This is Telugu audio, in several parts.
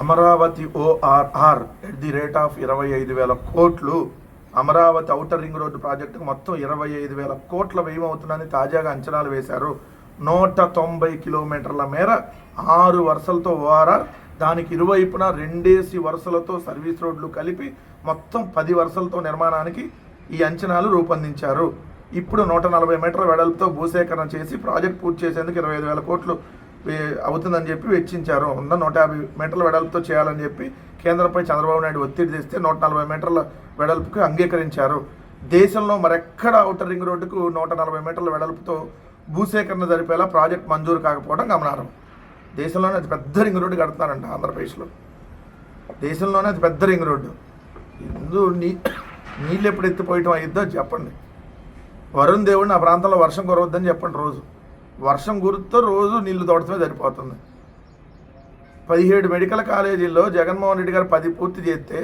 Amaravati ORR at the rate of ఇరవై ఐదు వేల కోట్లు. అమరావతి ఔటర్ రింగ్ రోడ్డు ప్రాజెక్టుకు మొత్తం ఇరవై ఐదు వేల కోట్ల వ్యయం అవుతుందని తాజాగా అంచనాలు వేశారు. నూట తొంభై కిలోమీటర్ల మేర ఆరు వరుసలతో ఓఆర్ఆర్ దానికి ఇరువైపున రెండేసి వరుసలతో సర్వీస్ రోడ్లు కలిపి మొత్తం పది వరుసలతో నిర్మాణానికి ఈ అంచనాలు రూపొందించారు. ఇప్పుడు నూట నలభై మీటర్ల వెడల్పుతో భూసేకరణ చేసి ప్రాజెక్ట్ పూర్తి చేసేందుకు ఇరవై ఐదు వేల కోట్లు అవుతుందని చెప్పి వెచ్చించారు. ఉన్న నూట యాభై మీటర్ల వెడల్పుతో చేయాలని చెప్పి కేంద్రంపై చంద్రబాబు నాయుడు ఒత్తిడి తెస్తే నూట నలభై మీటర్ల వెడల్పుకు అంగీకరించారు. దేశంలో మరెక్కడ అవుటర్ రింగ్ రోడ్డుకు నూట నలభై మీటర్ల వెడల్పుతో భూసేకరణ జరిపేలా ప్రాజెక్ట్ మంజూరు కాకపోవడం గమనార్హం. దేశంలోనే అతి పెద్ద రింగ్ రోడ్డు కడుతున్నారంట ఆంధ్రప్రదేశ్లో. దేశంలోనే అతి పెద్ద రింగ్ రోడ్డు. ఇందు నీ నీళ్ళు ఎప్పుడు ఎత్తిపోయటం అయ్యిద్దో చెప్పండి. వరుణ్ దేవుడిని ఆ ప్రాంతంలో వర్షం కురవద్దని చెప్పండి రోజు. వర్షం గురుతో రోజు నీళ్ళు తోడటమే సరిపోతుంది. పదిహేడు మెడికల్ కాలేజీల్లో జగన్మోహన్ రెడ్డి గారు పది పూర్తి చేస్తే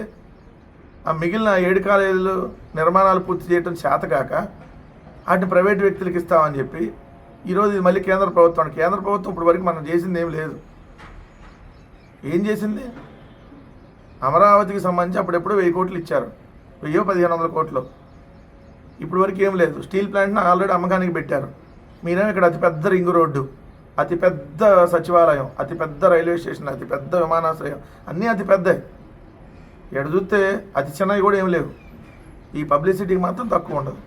ఆ మిగిలిన ఏడు కాలేజీలు నిర్మాణాలు పూర్తి చేయటం చేతకాక వాటిని ప్రైవేట్ వ్యక్తులకు ఇస్తామని చెప్పి ఈరోజు ఇది మళ్ళీ కేంద్ర ప్రభుత్వం కేంద్ర ప్రభుత్వం ఇప్పుడు వరకు మనం చేసింది ఏం లేదు. ఏం చేసింది? అమరావతికి సంబంధించి అప్పుడెప్పుడు వెయ్యి కోట్లు ఇచ్చారు. వెయ్యో పదిహేను వందల కోట్లు. ఇప్పుడు వరకు ఏం లేదు. స్టీల్ ప్లాంట్ని ఆల్రెడీ అమ్మకానికి పెట్టారు. మీరేమో ఇక్కడ అతిపెద్ద రింగ్ రోడ్డు అతిపెద్ద సచివాలయం అతిపెద్ద రైల్వే స్టేషన్ అతిపెద్ద విమానాశ్రయం అన్నీ అతి పెద్దవి ఎడ చూస్తే అతి చిన్నవి కూడా ఏం లేవు. ఈ పబ్లిసిటీకి మాత్రం తక్కువ ఉండదు.